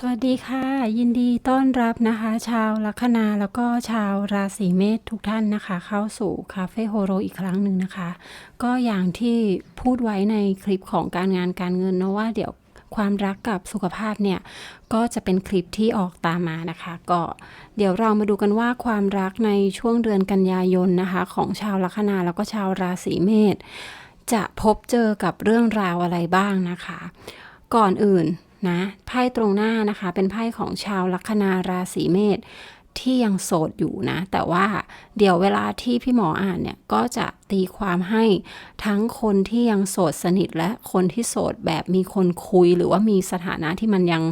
สวัสดีค่ะ ยินดีต้อนรับนะคะ ชาวลัคนาแล้วก็ชาวราศีเมษทุกท่านนะคะ เข้าสู่คาเฟ่โฮโรอีกครั้งหนึ่งนะคะ ก็อย่างที่พูดไว้ในคลิปของการงานการเงินเนะว่าเดี๋ยว ความรักกับสุขภาพเนี่ย ก็จะเป็นคลิปที่ออกตามมานะคะ ก็เดี๋ยวเรามาดูกันว่าความรักในช่วงเดือนกันยายนนะคะ ของชาวลัคนาแล้วก็ชาวราศีเมษจะพบเจอกับเรื่องราวอะไรบ้างนะคะ ก่อนอื่นนะไพ่ตรงหน้านะคะ เป็นไพ่ของชาวลัคนาราศีเมษ ที่ยังโสดอยู่นะ แต่ว่าเดี๋ยวเวลาที่พี่หมออ่านเนี่ยก็จะตีความให้ทั้งคนที่ยังโสดสนิทและคนที่โสดแบบมีคนคุย หรือว่ามีสถานะที่มันยัง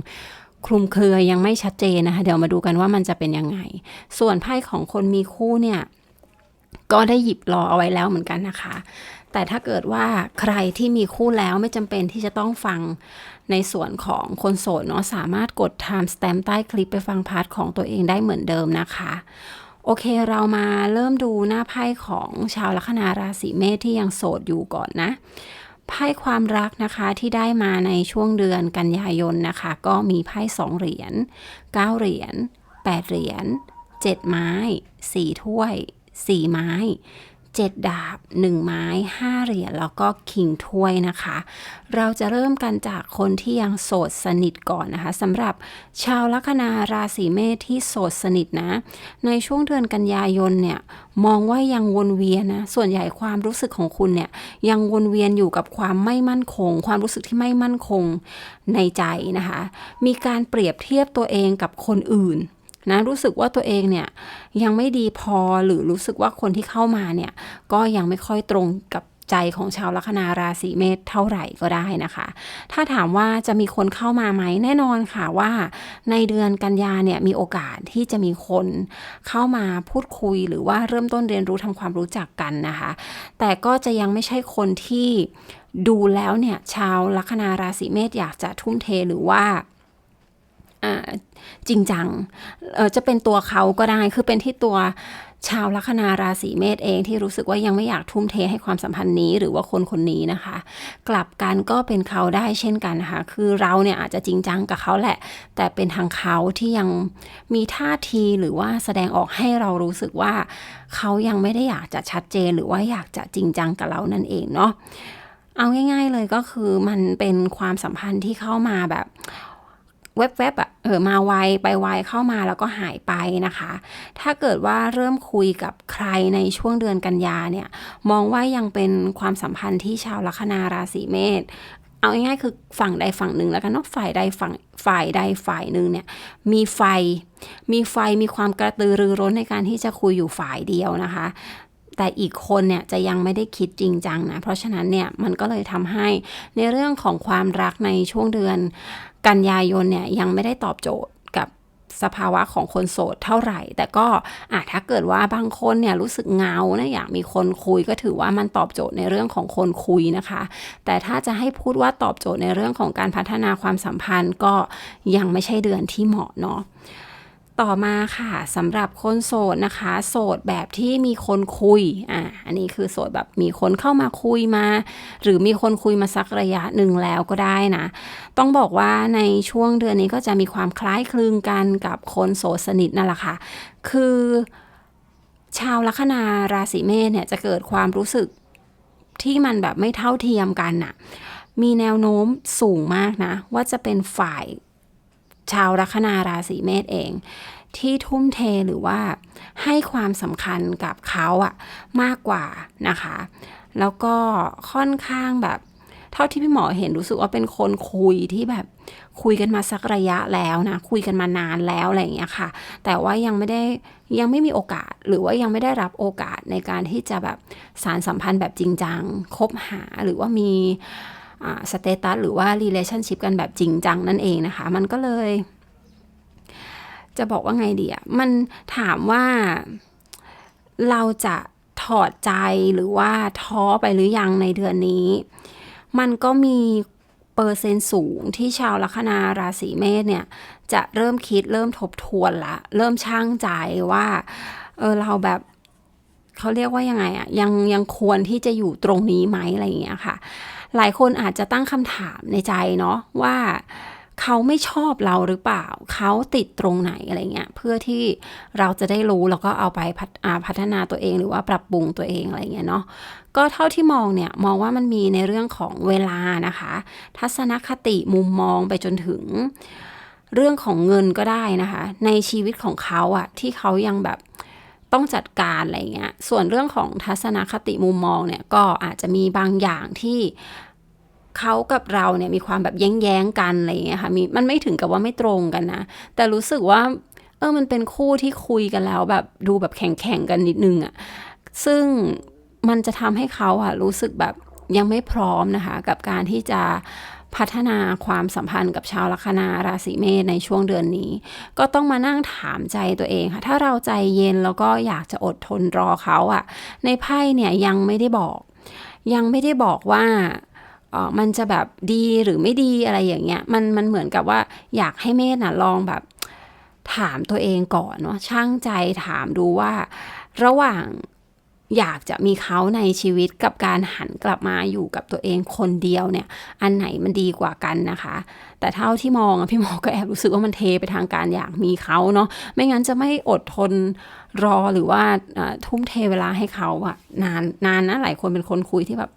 คลุมเครือยังไม่ชัดเจนนะคะ เดี๋ยวมาดูกันว่ามันจะเป็นยังไง ส่วนไพ่ของคนมีคู่เนี่ยก็ได้หยิบรอเอาไว้แล้วเหมือนกันนะคะ แต่ถ้าเกิดว่าใครที่มีคู่แล้วไม่จำเป็นที่จะต้องฟังในส่วนของคนโสดเนาะสามารถกด time stamp ใต้คลิปไปฟังพาร์ทของตัวเองได้เหมือนเดิมนะคะ โอเคเรามาเริ่มดูหน้าไพ่ของชาวลัคนาราศีเมษที่ยังโสดอยู่ก่อนนะไพ่ความรักนะคะที่ได้มาในช่วงเดือนกันยายนนะคะ ก็มีไพ่สองเหรียญ9เหรียญ8เหรียญ7ไม้4ถ้วย4ไม้ 7 ดาบ 1 ไม้ 5 เหรียญแล้วก็คิงถ้วยนะคะ เราจะเริ่มกันจากคนที่ยังโสดสนิทก่อนนะคะสำหรับชาวลัคนาราศีเมษที่โสดสนิทนะ ในช่วงเดือนกันยายนเนี่ยมองว่ายังวนเวียนนะส่วนใหญ่ความรู้สึกของคุณเนี่ยยังวนเวียนอยู่กับความไม่มั่นคง ความรู้สึกที่ไม่มั่นคงในใจนะคะ มีการเปรียบเทียบตัวเองกับคนอื่น นะรู้สึกว่าตัวเองเนี่ยยังไม่ดีพอหรือรู้สึกว่าคนที่เข้ามาเนี่ยก็ยังไม่ค่อยตรงกับใจของชาวลัคนาราศีเมษเท่าไหร่ก็ได้นะคะ ถ้าถามว่าจะมีคนเข้ามาไหมแน่นอนค่ะว่า ในเดือนกันยาเนี่ยมีโอกาสที่จะมีคนเข้ามาพูดคุยหรือว่าเริ่มต้นเรียนรู้ทำความรู้จักกันนะคะ แต่ก็จะยังไม่ใช่คนที่ดูแล้วเนี่ยชาวลัคนาราศีเมษอยากจะทุ่มเทหรือว่า จริงจังจะเป็นตัวเขาก็ได้คือเป็นที่ตัวชาวลัคนาราศีเมษเองที่รู้สึกว่ายังไม่อยากทุ่มเทให้ความสัมพันธ์นี้หรือว่าคนคนนี้นะคะ กลับกันก็เป็นเขาได้เช่นกันนะคะคือเราเนี่ยอาจจะจริงจังกับเขาแหละ แต่เป็นทางเขาที่ยังมีท่าทีหรือว่าแสดงออกให้เรารู้สึกว่าเขายังไม่ได้อยากจะชัดเจน หรือว่าอยากจะจริงจังกับเรานั่นเองเนาะเอาง่าย ๆเลยก็คือมันเป็นความสัมพันธ์ที่เข้ามาแบบ แวบๆอะเออมาไวไปไวเข้ามาแล้วก็หายไปนะคะ ถ้าเกิดว่าเริ่มคุยกับใครในช่วงเดือนกันยาเนี่ย มองว่ายังเป็นความสัมพันธ์ที่ชาวลัคนาราศีเมษเอาง่ายๆคือฝั่งใดฝั่งหนึ่งแล้วกันเนาะฝ่ายใดฝั่งฝ่ายใดฝ่ายหนึ่งเนี่ยมีไฟ มีไฟมีความกระตือรือร้นในการที่จะคุยอยู่ฝ่ายเดียวนะคะ แต่อีกคนเนี่ยจะยังไม่ได้คิดจริงจังนะเพราะฉะนั้นเนี่ยมันก็เลยทำให้ในเรื่องของความรักในช่วงเดือน กันยายนเนี่ยยังไม่ได้ตอบโจทย์กับสภาวะของคนโสดเท่าไหร่ แต่ก็อถ้าเกิดว่าบางคนเนี่ยรู้สึกเงานะอยากมีคนคุยก็ถือว่ามันตอบโจทย์ในเรื่องของคนคุยนะคะ แต่ถ้าจะให้พูดว่าตอบโจทย์ในเรื่องของการพัฒนาความสัมพันธ์ก็ยังไม่ใช่เดือนที่เหมาะเนาะ ต่อมาค่ะสำหรับคนโสดนะคะ โสดแบบที่มีคนคุยอะอันนี้คือโสดแบบมีคนเข้ามาคุยมา หรือมีคนคุยมาสักระยะหนึ่งแล้วก็ได้นะ ต้องบอกว่าในช่วงเดือนนี้ก็จะมีความคล้ายคลึงกันกับคนโสดสนิทนั่นแหละค่ะ คือชาวลัคนาราศีเมษเนี่ยจะเกิดความรู้สึกที่มันแบบไม่เท่าเทียมกันน่ะมีแนวโน้มสูงมากนะ ว่าจะเป็นฝ่าย ชาวลัคนาราศีเมษเอง ที่ทุ่มเทหรือว่าให้ความสำคัญกับเขาอะมากกว่านะคะ แล้วก็ค่อนข้างแบบ เท่าที่พี่หมอเห็นรู้สึกว่าเป็นคนคุยที่แบบคุยกันมาสักระยะแล้วนะ คุยกันมานานแล้วอะไรอย่างเงี้ยค่ะ แต่ว่ายังไม่ได้ยังไม่มีโอกาสหรือว่ายังไม่ได้รับโอกาสในการที่จะแบบสารสัมพันธ์แบบจริงจังคบหาหรือว่ามี สเตตัสหรือว่า relationship กันแบบจริงจังนั่นเองนะคะ มันก็เลย จะบอกว่าไงดีอะมันถามว่าเราจะถอดใจหรือว่าท้อไปหรือยังในเดือนนี้ มันก็มีเปอร์เซ็นต์สูงที่ชาวลัคนาราศีเมษเนี่ย จะเริ่มคิดเริ่มทบทวนละ เริ่มช่างใจว่าเออเราแบบ เขาเรียกว่ายังไงอะยังยังควรที่จะอยู่ตรงนี้ไหมอะไรอย่างเงี้ยค่ะ หลายคนอาจจะตั้งคำถามในใจเนาะว่าเขาไม่ชอบเราหรือเปล่า เขาติดตรงไหนอะไรเงี้ย เพื่อที่เราจะได้รู้แล้วก็เอาไปพัฒพัฒนาตัวเองหรือว่าปรับปรุงตัวเองอะไรเงี้ยเนาะ ก็เท่าที่มองเนี่ยมองว่ามันมีในเรื่องของเวลานะคะ ทัศนคติมุมมองไปจนถึง เรื่องของเงินก็ได้นะคะ ในชีวิตของเขาอะที่เขายังแบบ ต้องจัดการอะไรเงี้ย ส่วนเรื่องของทัศนคติมุมมองเนี่ยก็อาจจะมีบางอย่างที่เขากับเราเนี่ยมีความแบบแย้งๆกันอะไรเงี้ยค่ะมีมันไม่ถึงกับว่าไม่ตรงกันนะ แต่รู้สึกว่า เออมันเป็นคู่ที่คุยกันแล้ว แบบดูแบบแข่งๆกันนิดนึงอะซึ่งมันจะทำให้เขาอะรู้สึกแบบยังไม่พร้อมนะคะ กับการที่จะ พัฒนาความสัมพันธ์กับชาวลัคนาราศีเมษในช่วงเดือนนี้ ก็ต้องมานั่งถามใจตัวเองค่ะ ถ้าเราใจเย็นแล้วก็อยากจะอดทนรอเขาอะในไพ่เนี่ยยังไม่ได้บอก ยังไม่ได้บอกว่ามันจะแบบดีหรือไม่ดีอะไรอย่างเงี้ย มันมันเหมือนกับว่าอยากให้เมธน่ะลองแบบถามตัวเองก่อนเนาะช่างใจถามดูว่า ระหว่าง อยากจะมีเขาในชีวิตกับการหันกลับมาอยู่กับตัวเองคนเดียวเนี่ย อันไหนมันดีกว่ากันนะคะ แต่เท่าที่มองพี่หมอก็แอบรู้สึกว่ามันเทไปทางการอยากมีเขาเนาะไม่งั้นจะไม่อดทนรอหรือว่าทุ่มเทเวลาให้เขาอะนานนานนะหลายคนเป็นคนคุยที่แบบ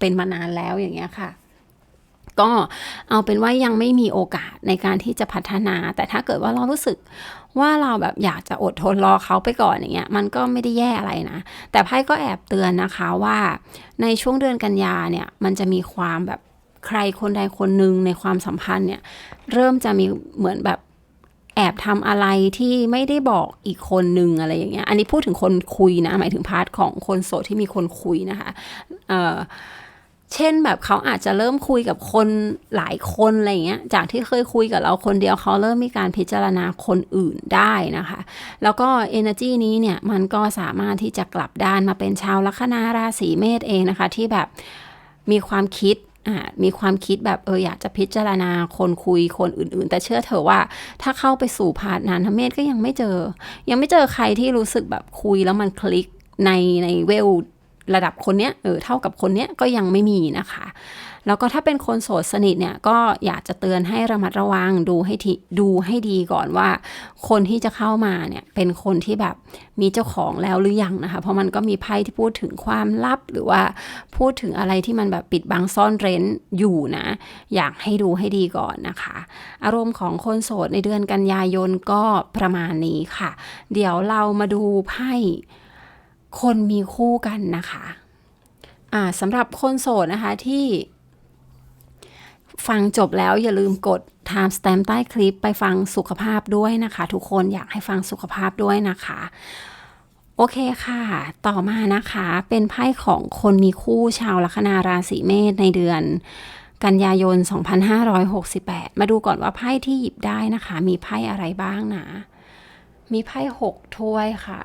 เป็นมานานแล้วอย่างเงี้ยค่ะก็เอาเป็นว่ายังไม่มีโอกาสในการที่จะพัฒนา แต่ถ้าเกิดว่าเรารู้สึก ว่าเราแบบอยากจะอดทนรอเขาไปก่อนอย่างเงี้ยมันก็ไม่ได้แย่อะไรนะ แต่ไพ่ก็แอบเตือนนะคะว่าในช่วงเดือนกันยาเนี่ยมันจะมีความแบบใครคนใดคนหนึ่งในความสัมพันธ์เนี่ยเริ่มจะมีเหมือนแบบแอบทำอะไรที่ไม่ได้บอกอีกคนนึงอะไรอย่างเงี้ย อันนี้พูดถึงคนคุยนะ หมายถึงพาร์ทของคนโสดที่มีคนคุยนะคะ เอ่อ เช่นแบบเขาอาจจะเริ่มคุยกับคนหลายคนอะไรเงี้ย จากที่เคยคุยกับเราคนเดียวเขาเริ่มมีการพิจารณาคนอื่นได้นะคะ แล้วก็ energy นี้เนี่ยมันก็สามารถที่จะกลับด้านมาเป็นชาวลัคนาราศีเมษเองนะคะ ที่แบบมีความคิดมีความคิดแบบเอออยากจะพิจารณาคนคุยคนอื่น ๆ แต่เชื่อเถอะว่าถ้าเข้าไปสู่พาร์ทนั้นเมธก็ยังไม่เจอ ยังไม่เจอใครที่รู้สึกแบบคุยแล้วมันคลิกในในเวล ระดับคนเนี้ยเออเท่ากับคนเนี้ยก็ยังไม่มีนะคะ แล้วก็ถ้าเป็นคนโสดสนิทเนี่ยก็อยากจะเตือนให้ระมัดระวังดูให้ทีดูให้ดีก่อนว่า คนที่จะเข้ามาเนี่ยเป็นคนที่แบบมีเจ้าของแล้วหรือยังนะคะ เพราะมันก็มีไพ่ที่พูดถึงความลับ หรือว่าพูดถึงอะไรที่มันแบบปิดบังซ่อนเร้นอยู่นะ อยากให้ดูให้ดีก่อนนะคะ อารมณ์ของคนโสดในเดือนกันยายนก็ประมาณนี้ค่ะ เดี๋ยวเรามาดูไพ่ คนมีคู่กันนะคะอ่าสำหรับคนโสดนะคะที่ ฟังจบแล้วอย่าลืมกด time stamp ใต้คลิปไปฟังสุขภาพด้วยนะคะ ทุกคนอยากให้ฟังสุขภาพด้วยนะคะโอเคค่ะ ต่อมานะคะ เป็นไพ่ของคนมีคู่ชาวลัคนาราศีเมษในเดือน กันยายน 2568 มาดูก่อนว่าไพ่ที่หยิบได้นะคะ มีไพ่อะไรบ้างนะ มีไพ่หกถ้วยค่ะ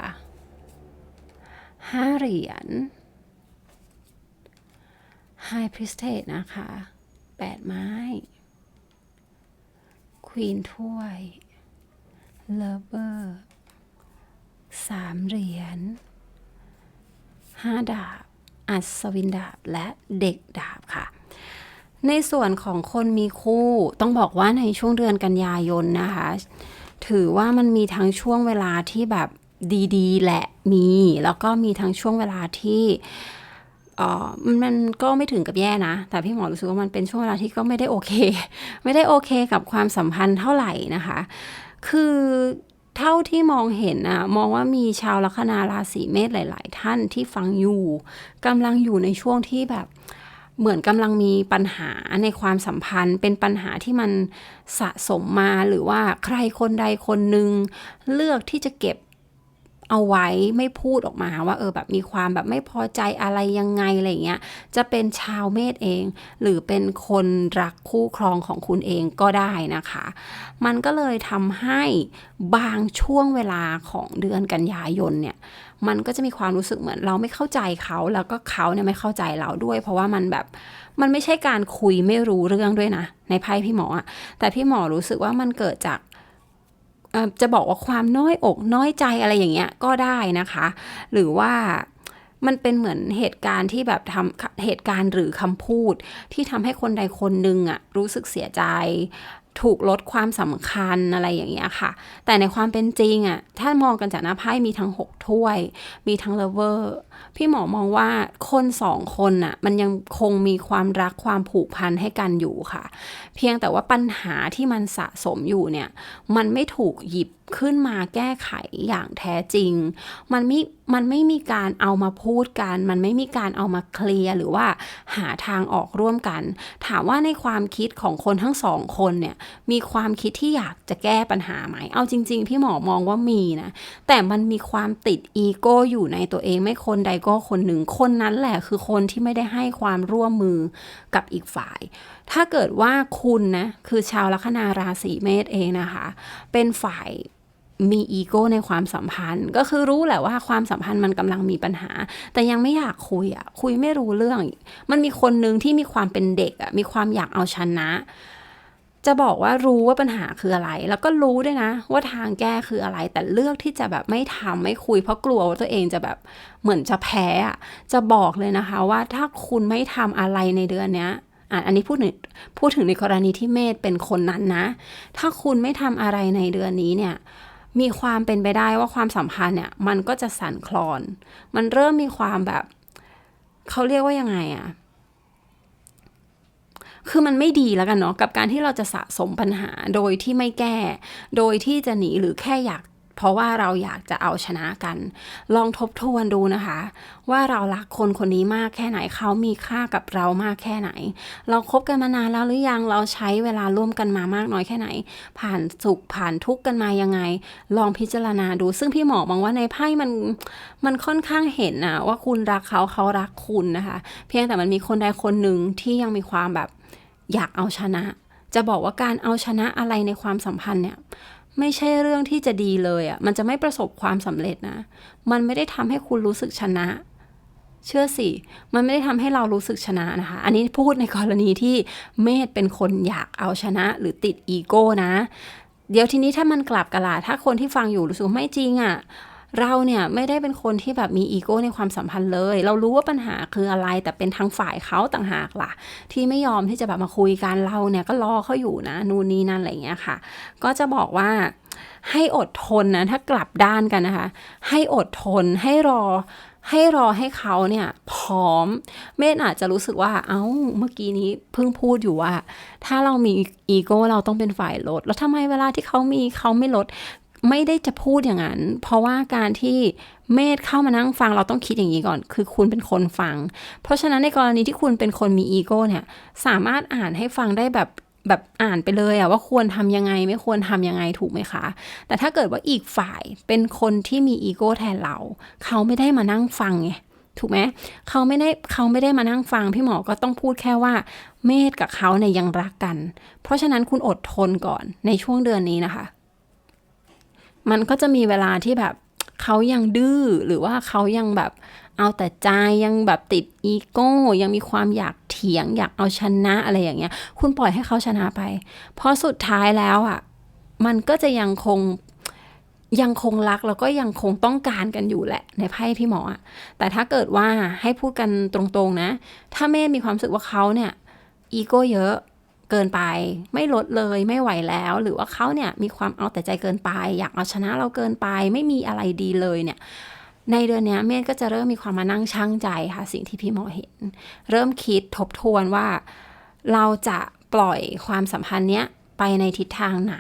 ห้าเหรียญ High Priestess นะคะแปดไม้ Queen ถ้วย Lover สามเหรียญห้าดาบ อัศวินดาบและเด็กดาบค่ะในส่วนของคนมีคู่ต้องบอกว่าในช่วงเดือนกันยายนนะคะ ถือว่ามันมีทั้งช่วงเวลาที่แบบดี ๆ แหละ มี แล้วก็มีทั้งช่วงเวลาที่ออมันก็ไม่ถึงกับแย่นะ แต่พี่หมอรู้สึกว่ามันเป็นช่วงเวลาที่ก็ไม่ได้โอเค ไม่ได้โอเคกับความสัมพันธ์เท่าไหร่นะคะ คือเท่าที่มองเห็นอะมองว่ามีชาวลัคนาราศีเมษหลาย ๆ ท่านที่ฟังอยู่กำลังอยู่ในช่วงที่แบบเหมือนกำลังมีปัญหาในความสัมพันธ์ เป็นปัญหาที่มันสะสมมาหรือว่าใครคนใดคนหนึ่งเลือกที่จะเก็บ เอาไว้ไม่พูดออกมาว่าเออแบบมีความแบบไม่พอใจอะไรยังไงอะไรเงี้ยจะเป็นชาวเมษเอง หรือเป็นคนรักคู่ครองของคุณเองก็ได้นะคะ มันก็เลยทำให้บางช่วงเวลาของเดือนกันยายนเนี่ยมันก็จะมีความรู้สึกเหมือนเราไม่เข้าใจเขาแล้วก็เขาเนี่ยไม่เข้าใจเราด้วย เพราะว่ามันแบบมันไม่ใช่การคุยไม่รู้เรื่องด้วยนะ ในไพ่พี่หมออะแต่พี่หมอรู้สึกว่ามันเกิดจาก จะบอกว่าความน้อยอกน้อยใจอะไรอย่างเงี้ยก็ได้นะคะ หรือว่ามันเป็นเหมือนเหตุการณ์ที่แบบทำเหตุการณ์หรือคำพูด ที่ทำให้คนใดคนหนึ่งอะรู้สึกเสียใจ ถูกลดความสำคัญอะไรอย่างเงี้ยค่ะ แต่ในความเป็นจริงอะถ้ามองกันจากหน้าไพ่มีทั้ง 6 ถ้วย มีทั้งเลเวอร์ พี่หมอมองว่าคนสองคนน่ะมันยังคงมีความรักความผูกพันให้กันอยู่ค่ะ เพียงแต่ว่าปัญหาที่มันสะสมอยู่เนี่ย มันไม่ถูกหยิบขึ้นมาแก้ไขอย่างแท้จริง มันไม่ มันไม่มีการเอามาพูดกัน มันไม่มีการเอามาเคลียร์หรือว่าหาทางออกร่วมกัน ถามว่าในความคิดของคนทั้งสองคนเนี่ย มีความคิดที่อยากจะแก้ปัญหาไหม เอาจริง ๆ พี่หมอมองว่ามีนะ แต่มันมีความติดอีโก้อยู่ในตัวเองไม่คนใดก็ คนหนึ่งคนนั้นแหละคือคนที่ไม่ได้ให้ความร่วมมือกับอีกฝ่าย ถ้าเกิดว่าคุณนะคือชาวลัคนาราศีเมษเองนะคะ เป็นฝ่ายมีอีโก้ในความสัมพันธ์ ก็คือรู้แหละว่าความสัมพันธ์มันกำลังมีปัญหา แต่ยังไม่อยากคุยอะคุยไม่รู้เรื่อง มันมีคนหนึ่งที่มีความเป็นเด็กอะมีความอยากเอาชนะ จะบอกว่ารู้ว่าปัญหาคืออะไร แล้วก็รู้ด้วยนะ ว่าทางแก้คืออะไร แต่เลือกที่จะแบบไม่ทำไม่คุย เพราะกลัวว่าตัวเองจะแบบเหมือนจะแพ้อะจะบอกเลยนะคะว่าถ้าคุณไม่ทำอะไรในเดือนเนี้ยอันนี้พูดถึงพูดถึงในกรณีที่เมธเป็นคนนั้นนะ ถ้าคุณไม่ทำอะไรในเดือนนี้เนี่ยมีความเป็นไปได้ว่าความสัมพันธ์เนี่ยมันก็จะสั่นคลอน มันเริ่มมีความแบบเขาเรียกว่ายังไงอะ คือมันไม่ดีแล้วกันเนาะกับการที่เราจะสะสมปัญหาโดยที่ไม่แก้ โดยที่จะหนีหรือแค่อยาก เพราะว่าเราอยากจะเอาชนะกัน ลองทบทวนดูนะคะ ว่าเรารักคนคนนี้มากแค่ไหนเขามีค่ากับเรามากแค่ไหน เราคบกันมานานแล้วหรือยังเราใช้เวลาร่วมกันมามากน้อยแค่ไหน ผ่านสุขผ่านทุกข์กันมายังไง ลองพิจารณาดู ซึ่งพี่หมอมองว่าในไพ่มันมันค่อนข้างเห็นนะว่าคุณรักเขาเขารักคุณนะคะ เพียงแต่มันมีคนใดคนหนึ่งที่ยังมีความแบบอยากเอาชนะ จะบอกว่าการเอาชนะอะไรในความสัมพันธ์เนี่ย ไม่ใช่เรื่องที่จะดีเลยอะ่ะ มันจะไม่ประสบความสำเร็จนะ มันไม่ได้ทำให้คุณรู้สึกชนะ เชื่อสิ มันไม่ได้ทำให้เรารู้สึกชนะนะคะ อันนี้พูดในกรณีที่เมธเป็นคนอยากเอาชนะหรือติดอีโก้นะ เดี๋ยวทีนี้ถ้ามันกลับกันล่ะถ้าคนที่ฟังอยู่รู้สึกไม่จริงอะ่ะ เราเนี่ยไม่ได้เป็นคนที่แบบมีอีโก้ในความสัมพันธ์เลย เรารู้ว่าปัญหาคืออะไร แต่เป็นทางฝ่ายเขาต่างหากล่ะ ที่ไม่ยอมที่จะแบบมาคุยกันเราเนี่ยก็รอเขาอยู่นะ นู่นนี่นั่นอะไรอย่างเงี้ยค่ะ ก็จะบอกว่าให้อดทนนะ ถ้ากลับด้านกันนะคะ ให้อดทนให้รอให้รอให้เขาเนี่ยพร้อม เมธอาจจะรู้สึกว่า เอา้า เมื่อกี้นี้เพิ่งพูดอยู่ว่า ถ้าเรามีอีโก้เราต้องเป็นฝ่ายลด แล้วทำไมเวลาที่เขามีเขาไม่ลด ไม่ได้จะพูดอย่างนั้น เพราะว่าการที่เมธเข้ามานั่งฟังเราต้องคิดอย่างนี้ก่อน คือคุณเป็นคนฟัง เพราะฉะนั้นในกรณีที่คุณเป็นคนมีอีโก้เนี่ย สามารถอ่านให้ฟังได้แบบแบบอ่านไปเลยอะว่าควรทำยังไงไม่ควรทำยังไงถูกไหมคะ แต่ถ้าเกิดว่าอีกฝ่ายเป็นคนที่มีอีโก้แทนเรา เขาไม่ได้มานั่งฟังไงถูกไหมเขาไม่ได้เขาไม่ได้มานั่งฟังพี่หมอก็ต้องพูดแค่ว่า เมธกับเขาเนี่ยยังรักกัน เพราะฉะนั้นคุณอดทนก่อนในช่วงเดือนนี้นะคะ มันก็จะมีเวลาที่แบบเขายังดื้อหรือว่าเขายังแบบเอาแต่ใจยังแบบติดอีโก้ยังมีความอยากเถียง อยากเอาชนะอะไรอย่างเงี้ย คุณปล่อยให้เขาชนะไป เพราะสุดท้ายแล้วอะ มันก็จะยังคงยังคงรักแล้วก็ยังคงต้องการกันอยู่แหละในไพ่พี่หมออะแต่ถ้าเกิดว่าให้พูดกันตรงๆนะ ถ้าเมธมีความรู้สึกว่าเขาเนี่ยอีโก้เยอะ เกินไป ไม่ลดเลยไม่ไหวแล้ว หรือว่าเขาเนี่ยมีความเอาแต่ใจเกินไป อยากเอาชนะเราเกินไป ไม่มีอะไรดีเลยเนี่ยในเดือนนี้เมธก็จะเริ่มมีความมานั่งชั่งใจค่ะสิ่งที่พี่หมอเห็น เริ่มคิดทบทวนว่า เราจะปล่อยความสัมพันธ์เนี้ยไปในทิศทางไหน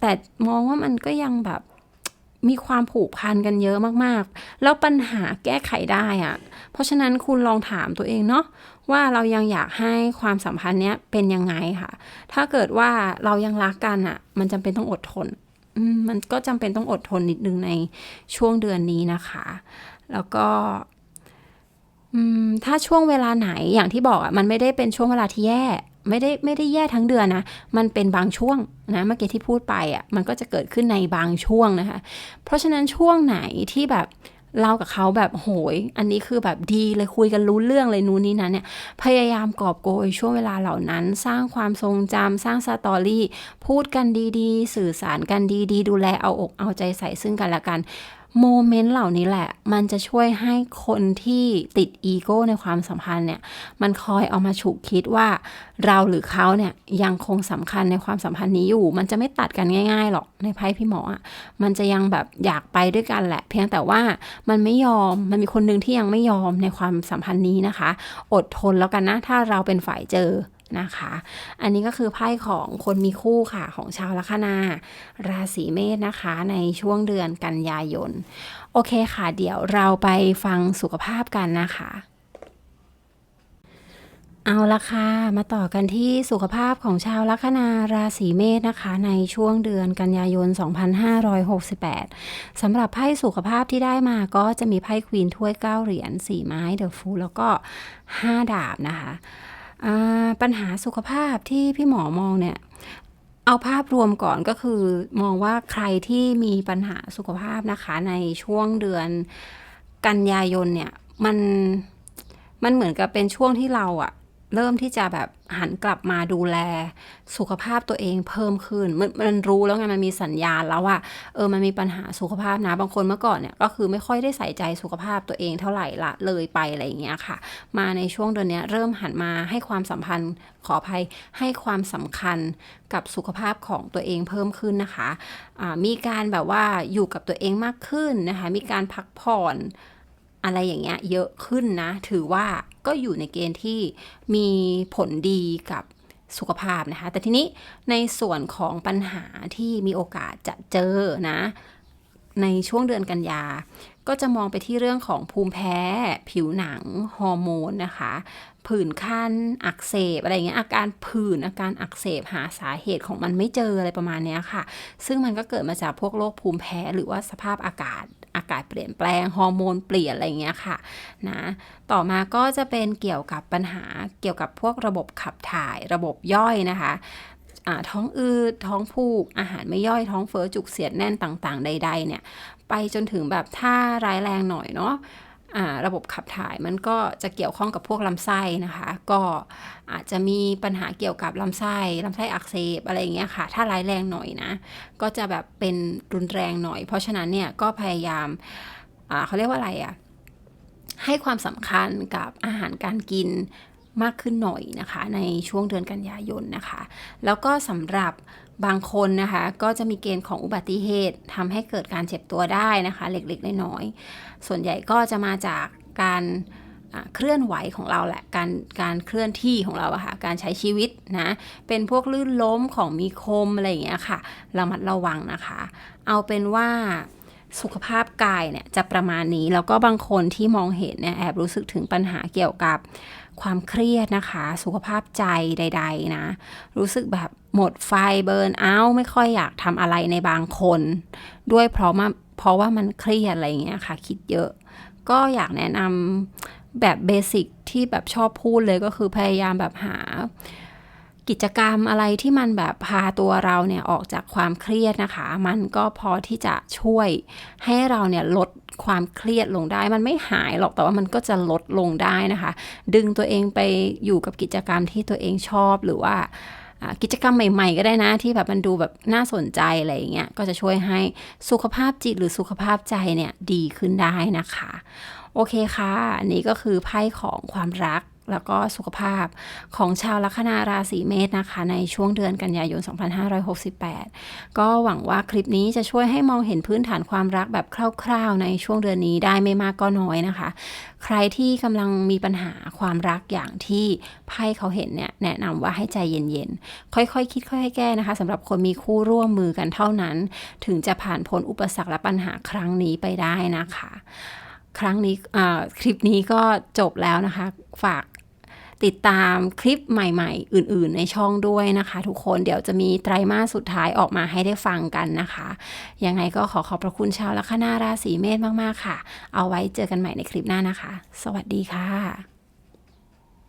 แต่มองว่ามันก็ยังแบบมีความผูกพันกันเยอะมากๆ แล้วปัญหาแก้ไขได้อะเพราะฉะนั้นคุณลองถามตัวเองเนาะ ว่าเรายังอยากให้ความสัมพันธ์เนี้ยเป็นยังไงค่ะ ถ้าเกิดว่าเรายังรักกันอะมันจำเป็นต้องอดทนมันก็จำเป็นต้องอดทนนิดนึงในช่วงเดือนนี้นะคะ แล้วก็ถ้าช่วงเวลาไหนอย่างที่บอกอะ่ะมันไม่ได้เป็นช่วงเวลาที่แย่ไม่ได้ไม่ได้แย่ทั้งเดือนนะ มันเป็นบางช่วงนะเมื่อกี้ที่พูดไปอะ่ะมันก็จะเกิดขึ้นในบางช่วงนะคะ เพราะฉะนั้นช่วงไหนที่แบบ เล่ากับเขาแบบโหย อันนี้คือแบบดีเลยคุยกันรู้เรื่องเลยนู้นนี่นั้นเนี่ยพยายามกอบโกยช่วงเวลาเหล่านั้น สร้างความทรงจำสร้างสตอรี่ พูดกันดีๆ สื่อสารกันดีๆ ดูแลเอาอกเอาใจใส่ซึ่งกันและกัน โมเมนต์เหล่านี้แหละ มันจะช่วยให้คนที่ติดอีโก้ในความสัมพันธ์เนี่ย มันคอยเอามาฉุกคิดว่าเราหรือเขาเนี่ยยังคงสำคัญในความสัมพันธ์นี้อยู่ มันจะไม่ตัดกันง่ายๆหรอกในไพ่พี่หมออะ มันจะยังแบบอยากไปด้วยกันแหละ เพียงแต่ว่ามันไม่ยอม มันมีคนหนึ่งที่ยังไม่ยอมในความสัมพันธ์นี้นะคะ อดทนแล้วกันนะ ถ้าเราเป็นฝ่ายเจอ นะคะ อันนี้ก็คือไพ่ของคนมีคู่ค่ะของชาวลัคนาราศีเมษนะคะในช่วงเดือนกันยายน โอเคค่ะ เดี๋ยวเราไปฟังสุขภาพกันนะคะเอาละค่ะ มาต่อกันที่สุขภาพของชาวลัคนาราศีเมษนะคะ ในช่วงเดือนกันยายน 2568 สำหรับไพ่สุขภาพที่ได้มาก็จะมีไพ่ควีนถ้วย 9 เหรียญ 4 ไม้เดอะฟูแล้วก็ 5 ดาบนะคะ ปัญหาสุขภาพที่พี่หมอมองเนี่ยเอาภาพรวมก่อนก็คือมองว่าใครที่มีปัญหาสุขภาพนะคะในช่วงเดือนกันยายนเนี่ยมันมันเหมือนกับเป็นช่วงที่เราอะ เริ่มที่จะแบบหันกลับมาดูแลสุขภาพตัวเองเพิ่มขึ้น มันมันรู้แล้วไงมันมีสัญญาณแล้วว่าเออมันมีปัญหาสุขภาพนะบางคนเมื่อก่อนเนี่ยก็คือไม่ค่อยได้ใส่ใจสุขภาพตัวเองเท่าไหร่ละเลยไปอะไรอย่างเงี้ยค่ะ มาในช่วงเดือนนี้เริ่มหันมาให้ความสัมพันธ์ขออภัยให้ความสำคัญกับสุขภาพของตัวเองเพิ่มขึ้นนะคะะมีการแบบว่าอยู่กับตัวเองมากขึ้นนะคะ มีการพักผ่อน อะไรอย่างเงี้ยเยอะขึ้นนะ ถือว่าก็อยู่ในเกณฑ์ที่มีผลดีกับสุขภาพนะคะ แต่ทีนี้ในส่วนของปัญหาที่มีโอกาสจะเจอนะ ในช่วงเดือนกันยา ก็จะมองไปที่เรื่องของภูมิแพ้ ผิวหนัง ฮอร์โมนนะคะ ผื่นคันอักเสบอะไรเงี้ยอาการผื่นอาการอักเสบหาสาเหตุของมันไม่เจออะไรประมาณนี้ค่ะ ซึ่งมันก็เกิดมาจากพวกโรคภูมิแพ้หรือว่าสภาพอากาศ อากาศเปลี่ยนแปลงฮอร์โมนเปลี่ยนอะไรเงี้ยค่ะนะต่อมาก็จะเป็นเกี่ยวกับปัญหาเกี่ยวกับพวกระบบขับถ่ายระบบย่อยนะคะท้องอืดท้องผูก อาหารไม่ย่อยท้องเฟ้อจุกเสียดแน่นต่างๆ ใด ๆ เนี่ย ไปจนถึงแบบถ้าร้ายแรงหน่อยเนาะ ระบบขับถ่ายมันก็จะเกี่ยวข้องกับพวกลำไส้นะคะ ก็อาจจะมีปัญหาเกี่ยวกับลำไส้ลำไส้อักเสบอะไรเงี้ยค่ะ ถ้าร้ายแรงหน่อยนะ ก็จะแบบเป็นรุนแรงหน่อย เพราะฉะนั้นเนี่ยก็พยายามเขาเรียกว่าอะไรอะ่ะให้ความสำคัญกับอาหารการกินมากขึ้นหน่อยนะคะ ในช่วงเดือนกันยายนนะคะ แล้วก็สำหรับ บางคนนะคะก็จะมีเกณฑ์ของอุบัติเหตุทำให้เกิดการเจ็บตัวได้นะคะ เล็กๆน้อยๆส่วนใหญ่ก็จะมาจากการเคลื่อนไหวของเราแหละการการเคลื่อนที่ของเราอะค่ะการใช้ชีวิตนะเป็นพวกลื่นล้มของมีคมอะไรอย่างเงี้ยค่ะระมัดระวังนะคะ เอาเป็นว่าสุขภาพกายเนี่ยจะประมาณนี้ แล้วก็บางคนที่มองเห็นเนี่ยแอบรู้สึกถึงปัญหาเกี่ยวกับ ความเครียดนะคะ สุขภาพใจใด ๆ นะ รู้สึกแบบหมดไฟเบิร์นเอาไม่ค่อยอยากทำอะไรในบางคน ด้วยเพราะมาเพราะว่ามันเครียดอะไรเงี้ยค่ะ คิดเยอะ ก็อยากแนะนำแบบเบสิกที่แบบชอบพูดเลยก็คือพยายามแบบหา กิจกรรมอะไรที่มันแบบพาตัวเราเนี่ยออกจากความเครียดนะคะ มันก็พอที่จะช่วยให้เราเนี่ยลดความเครียดลงได้ มันไม่หายหรอกแต่ว่ามันก็จะลดลงได้นะคะ ดึงตัวเองไปอยู่กับกิจกรรมที่ตัวเองชอบหรือว่ากิจกรรมใหม่ๆ ก็ได้นะที่แบบมันดูแบบน่าสนใจอะไรอย่างเงี้ยก็จะช่วยให้สุขภาพจิตหรือสุขภาพใจเนี่ยดีขึ้นได้นะคะ โอเคค่ะ อันนี้ก็คือไพ่ของความรัก แล้วก็สุขภาพของชาวลัคนาราศีเมษนะคะ ในช่วงเดือนกันยายน 2568 ก็หวังว่าคลิปนี้จะช่วยให้มองเห็นพื้นฐานความรักแบบคร่าวๆ ในช่วงเดือนนี้ได้ไม่มากก็น้อยนะคะ ใครที่กำลังมีปัญหาความรักอย่างที่ไพ่เขาเห็นเนี่ยแนะนำว่าให้ใจเย็นๆ ค่อยๆคคิดค่อยๆแก้นะคะสำหรับคนมีคู่ร่วมมือกันเท่านั้น ถึงจะผ่านพ้นอุปสรรคและปัญหาครั้งนี้ไปได้นะคะ ครั้งนี้คลิปนี้ก็จบแล้วนะคะ ฝาก ติดตามคลิปใหม่ๆ อื่นๆ ในช่องด้วยนะคะ ทุกคนเดี๋ยวจะมีไตรมาสสุดท้ายออกมาให้ได้ฟังกันนะคะ ยังไงก็ขอขอบพระคุณชาวลัคนาราศีเมษมากๆค่ะ เอาไว้เจอกันใหม่ในคลิปหน้านะคะ สวัสดีค่ะ